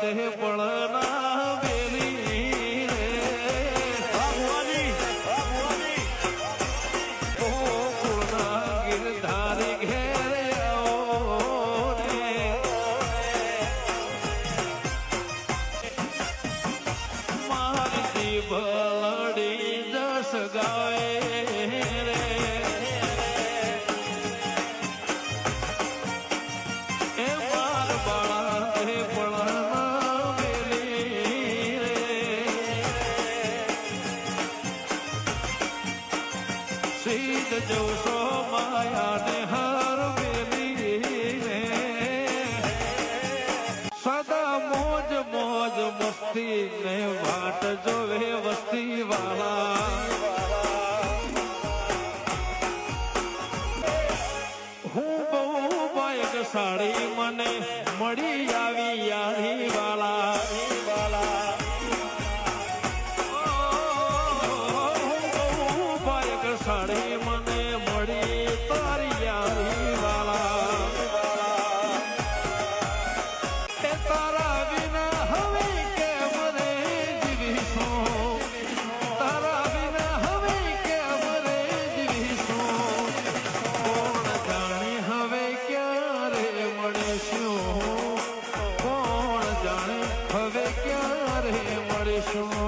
તે પળના વેલી રે ઓ કુળના ગિરધારી ઘેરે આવો. મારી ભલડી જસ ગાવે. સીધ જોશો માયાને હાર વેલી રે સદા મોજ મોજ મસ્તી ને વાટ જોવે વસ્તી વાળા હું બહુ બાયક સાડી મને મળી આવી શું કોણ જાણે હવે ક્યારે મળીશું